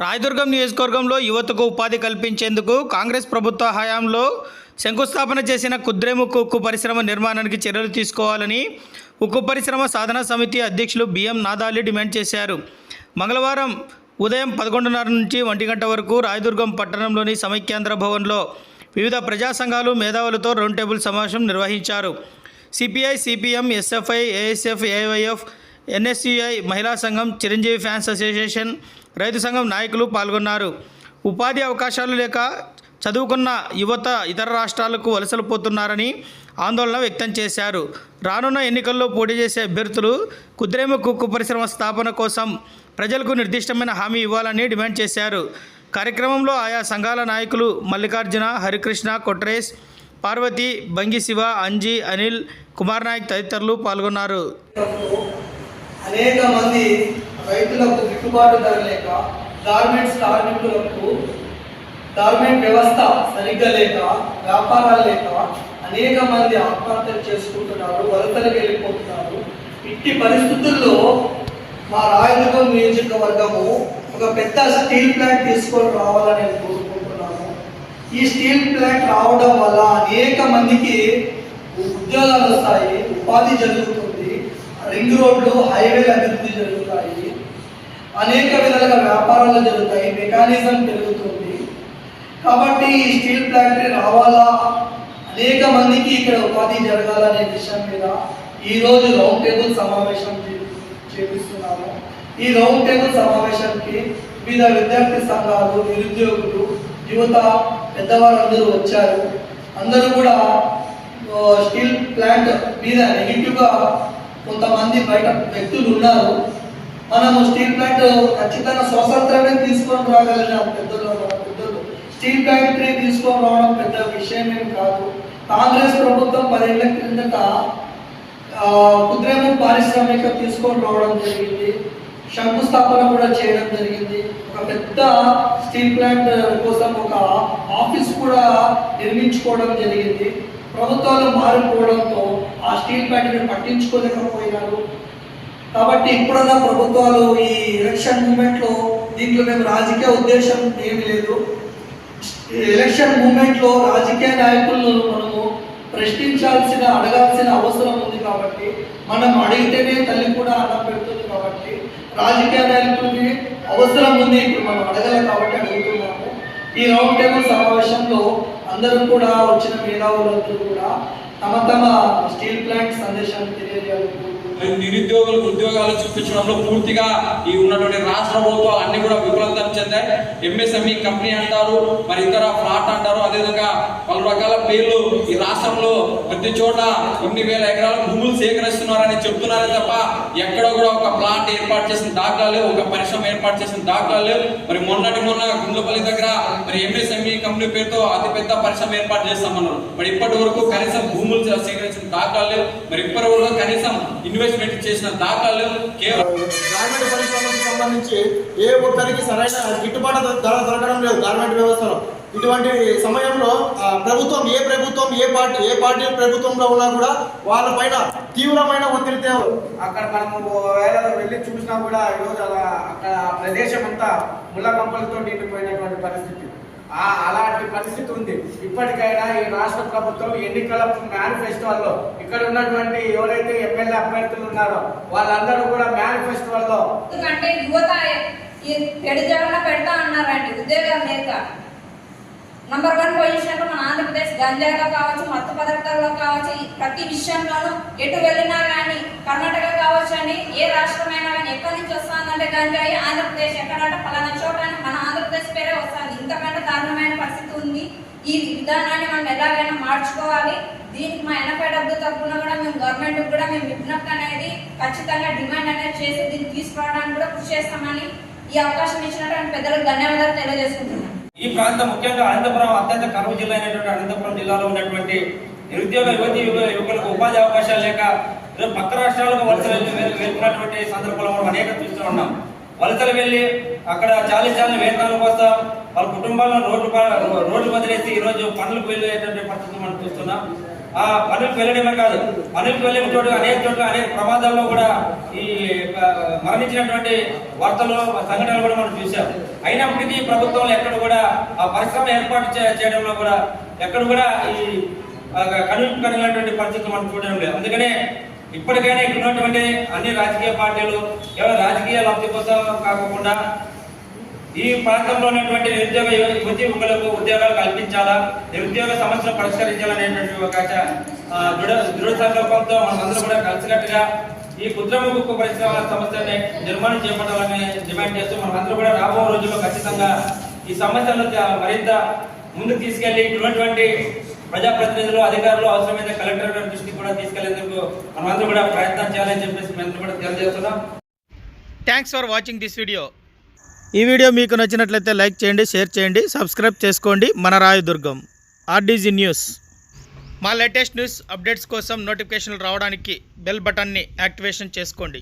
రాయదుర్గం నియోజకవర్గంలో యువతకు ఉపాధి కల్పించేందుకు కాంగ్రెస్ ప్రభుత్వ హయాంలో శంకుస్థాపన చేసిన కుద్రేముక్కు ఉక్కు పరిశ్రమ నిర్మాణానికి చర్యలు తీసుకోవాలని ఉక్కు పరిశ్రమ సాధన సమితి అధ్యక్షులు బిఎం నాదాలి డిమాండ్ చేశారు. మంగళవారం ఉదయం పదకొండున్నర నుంచి ఒంటి గంట వరకు రాయదుర్గం పట్టణంలోని సమైక్యాంధ్ర భవన్లో వివిధ ప్రజా సంఘాలు మేధావులతో రౌండ్ టేబుల్ సమావేశం నిర్వహించారు. CPI CPM SFI ASF AYF NSUI మహిళా సంఘం చిరంజీవి ఫ్యాన్స్ అసోసియేషన్ రైతు సంఘం నాయకులు పాల్గొన్నారు. ఉపాధి అవకాశాలు లేక చదువుకున్న యువత ఇతర రాష్ట్రాలకు వలసలు పోతున్నారని ఆందోళన వ్యక్తం చేశారు. రానున్న ఎన్నికల్లో పోటీ చేసే అభ్యర్థులు కుద్రేమ కుక్కు పరిశ్రమ స్థాపన కోసం ప్రజలకు నిర్దిష్టమైన హామీ ఇవ్వాలని డిమాండ్ చేశారు. కార్యక్రమంలో ఆయా సంఘాల నాయకులు మల్లికార్జున హరికృష్ణ కొట్రేష్ పార్వతి బంగి శివ అంజీ అనిల్ కుమార్ నాయక్ తదితరులు పాల్గొన్నారు. అనేక మంది రైతులకు గిట్టుబాటు ధర లేక గార్మెంట్స్ కార్మికులకు గార్మెంట్ వ్యవస్థ సరిగ్గా లేక వ్యాపారాలు లేక అనేక మంది ఆత్మహత్యలు చేసుకుంటున్నారు వలసలకు వెళ్ళిపోతున్నారు. ఇట్టి పరిస్థితుల్లో మా రాయదుర్గం నియోజకవర్గము ఒక పెద్ద స్టీల్ ప్లాంట్ తీసుకొని రావాలని నేను కోరుకుంటున్నాను. ఈ స్టీల్ ప్లాంట్ రావడం వల్ల అనేక మందికి ఉద్యోగాలు వస్తాయి ఉపాధి జరుగుతుంది. రింగ్ రోడ్లు హైవేలు అభివృద్ధి జరుగుతాయి. అనేక విధాలుగా వ్యాపారాలు జరుగుతాయి. మెకానిజం పెరుగుతుంది. కాబట్టి ఈ స్టీల్ ఫ్యాక్టరీ రావాలా? అనేక మందికి ఇక్కడ ఉపాధి జరగాలనే విషయం మీద ఈ రోజు రౌండ్ టేబుల్ సమావేశం చే- చేపిస్తున్నాము. ఈ రౌండ్ టేబుల్ సమావేశానికి వివిధ విద్యార్థి సంఘాలు నిరుద్యోగులు యువత పెద్దవారందరూ వచ్చారు. అందరూ కూడా స్టీల్ ప్లాంట్ మీద నెగిటివ్గా కొంతమంది బయట వ్యక్తులు ఉన్నారు. మనము స్టీల్ ప్లాంట్ ఖచ్చితంగా స్వతంత్రమే తీసుకొని రాగలిగిన పెద్దలు పెద్దలు. స్టీల్ ఫ్యాక్టరీ తీసుకొని రావడం పెద్ద విషయం ఏం కాదు. కాంగ్రెస్ ప్రభుత్వం పదేళ్ళ క్రిందట ఆ, కుద్రేము పారిశ్రామిక తీసుకొని రావడం జరిగింది. శంకుస్థాపన కూడా చేయడం జరిగింది. ఒక పెద్ద స్టీల్ ప్లాంట్ కోసం ఒక ఆఫీస్ కూడా నిర్మించుకోవడం జరిగింది. ప్రభుత్వాలు మారిపోవడంతో ఆ స్టీల్ ప్లాంట్ని పట్టించుకోలేకపోయినారు. కాబట్టి ఇప్పుడున్న ప్రభుత్వాలు ఈ ఎలక్షన్ మూమెంట్లో దీంట్లో మేము రాజకీయ ఉద్దేశం ఏమీ లేదు. ఎలక్షన్ మూమెంట్లో రాజకీయ నాయకులను మనము ప్రశ్నించాల్సిన అడగాల్సిన అవసరం ఉంది కాబట్టి మనం అడిగితేనే తల్లి కూడా అన్నం పెడుతుంది కాబట్టి రాజకీయ నాయకులకి అవసరం ఉంది. ఇప్పుడు మనం అడగలే కాబట్టి అడుగుతున్నాము. ఈ రౌండ్ టేబుల్ సమావేశంలో అందరూ కూడా వచ్చిన మేధావులందరూ కూడా తమ తమ స్టీల్ ప్లాంట్ సందేశాన్ని తెలియజేయాలనుకుంటున్నాను మరి నిరుద్యోగులకు ఉద్యోగాలు చూపించడంలో పూర్తిగా ఈ ఉన్నటువంటి రాష్ట్ర ప్రభుత్వాలు అన్ని కూడా విఫలతం చెందాయి ఎంఎస్ఎంఈ కంపెనీ అంటారు మరి ఇతర ఫ్లాట్ అంటారు అదేవిధంగా పలు రకాల పేర్లు ఈ రాష్ట్రంలో ప్రతి చోట ఎనిమిది వేల ఎకరాల భూములు సేకరిస్తున్నారని చెప్తున్నారే తప్ప ఎక్కడ కూడా ఒక ప్లాంట్ ఏర్పాటు చేసిన దాఖలాలు లేవు, ఒక పరిశ్రమ ఏర్పాటు చేసిన దాఖలాలు లేవు. మరి మొన్నటి మొన్న గుండ్లపల్లి దగ్గర మరి ఎంఎస్ఎంఈ కంపెనీ పేరుతో అతిపెద్ద పరిశ్రమ ఏర్పాటు చేస్తామన్నారు మరి ఇప్పటి వరకు కనీసం భూములు సేకరించిన దాఖలాలు లేవు. మరి ఇప్పటి వరకు కనీసం ఇన్వెస్ట్మెంట్ చేసిన. కేవలం గార్మెంట్ పరిశ్రమకు సంబంధించి ఏ ఒక్కరికి సరైన గిట్టుబాటు ధర దొరకడం లేదు గార్మెంట్ వ్యవస్థలో ఇటువంటి సమయంలో ఆ, ప్రభుత్వం ఏ ప్రభుత్వం ఏ పార్టీ ఏ పార్టీ ప్రభుత్వంలో ఉన్నా కూడా వాళ్ళపైన తీవ్రమైన ఒత్తిడి తేవ- అక్కడ మనము ఒకవేళ వెళ్ళి చూసినా కూడా ఈరోజు అలా అక్కడ ప్రదేశం అంతా ముళ్ళ కంపలతో నిండిపోయినటువంటి పరిస్థితి అలాంటి పరిస్థితి ఉంది. ఇప్పటికైనా ఈ రాష్ట్ర ప్రభుత్వం ఎన్నికల మేనిఫెస్టోల్లో ఇక్కడ ఉన్నటువంటి ఎవరైతే ఎమ్మెల్యే అభ్యర్థులు ఉన్నారో వాళ్ళందరూ కూడా మేనిఫెస్టోల్లో ఎందుకంటే యువత ఈ పెడతా అన్నారండి ఉద్యోగాలు లేక నంబర్ వన్ పొజిషన్ మన ఆంధ్రప్రదేశ్ గంజాయిలో కావచ్చు మత్తు పదార్థాల్లో కావచ్చు ప్రతి విషయంలోనూ ఎటు వెళ్ళినా కానీ కర్ణాటక కావచ్చు అని ఏ రాష్ట్రమైనా కానీ ఎక్కడి నుంచి వస్తుందంటే గంజాయి ఆంధ్రప్రదేశ్ ఎక్కడంటే పలానా చోట మన ఆంధ్రప్రదేశ్ పేరే వస్తుంది ఇంతకంటే దారుణమైన పరిస్థితి ఉంది ఈ విధానాన్ని మనం ఎలాగైనా మార్చుకోవాలి. దీనికి మా ఎనభై డబ్బు తరఫున కూడా మేము గవర్నమెంట్ కూడా మేము విజ్ఞప్తి అనేది ఖచ్చితంగా డిమాండ్ అనేది చేసి దీన్ని తీసుకురావడానికి కూడా కృషి చేస్తామని ఈ అవకాశం ఇచ్చినటువంటి పెద్దలకు ధన్యవాదాలు తెలియజేసుకుంటున్నాను. ఈ ప్రాంతం ముఖ్యంగా అనంతపురం అత్యంత కరువు జిల్లా అయినటువంటి అనంతపురం జిల్లాలో ఉన్నటువంటి నిరుద్యోగ యువతి యువకులకు ఉపాధి అవకాశాలు లేక పక్క రాష్ట్రాలకు వలస వెళ్తున్నటువంటి సందర్భంలో మనం అనేక చూస్తూ ఉన్నాం. వలసలు వెళ్ళి అక్కడ చాలా చాలా వేతనాల కోసం వాళ్ళ కుటుంబాలను రోడ్డు ప- రోడ్డు వదిలేసి ఈరోజు పనులకు వెళ్ళేటువంటి పరిస్థితి మనం చూస్తున్నాం. ఆ పనులకు వెళ్ళడమే కాదు పనులకు వెళ్ళిన చోటు అనేక చోట్ల అనేక ప్రమాదాల్లో కూడా ఈ మరణించినటువంటి వార్తలు సంఘటనలు కూడా మనం చూసాం అయినప్పటికీ ప్రభుత్వంలో ఎక్కడ కూడా ఆ పరిశ్రమ ఏర్పాటు చేయడంలో కూడా ఎక్కడ కూడా ఈ కనులు కనినటువంటి పరిస్థితులు మనం చూడడం లేదు. అందుకనే ఇప్పటికైనా ఇక్కడ ఉన్నటువంటి అన్ని రాజకీయ పార్టీలు కేవలం రాజకీయ లబ్ధి కోసం కాకుండా ఈ ప్రాంతంలో ఉన్నటువంటి నిరుద్యోగ ఉద్యోగులకు యువతి ఉద్యోగాలు కల్పించాలా నిరుద్యోగ సమస్యలు పరిష్కరించాలనేటువంటి ఒక దృఢ దృఢ సంకల్పంతో మనందరూ కూడా కలిసికట్టుగా ఈ కుద్రమ ముక్కు పరిశ్రమ సమస్యని నిర్మాణం చేపట్టాలని డిమాండ్ చేస్తూ మనందరూ కూడా రాబో రోజుల్లో ఖచ్చితంగా ఈ సమస్యలను మరింత ముందుకు తీసుకెళ్ళి ఇటువంటి ప్రజాప్రతినిధులు అధికారులు అవసరమైన కలెక్టర్ గారి దృష్టికి కూడా తీసుకెళ్ళేందుకు మనమందరూ కూడా ప్రయత్నం చేయాలని చెప్పేసి మేము కూడా తెలియజేస్తున్నాం. Thanks for watching this video ఈ వీడియో మీకు నచ్చినట్లయితే లైక్ చేయండి షేర్ చేయండి సబ్స్క్రైబ్ చేసుకోండి. మన రాయదుర్గం ఆర్డీజీ న్యూస్. మా లేటెస్ట్ న్యూస్ అప్డేట్స్ కోసం నోటిఫికేషన్లు రావడానికి బెల్ బటన్ని యాక్టివేషన్ చేసుకోండి.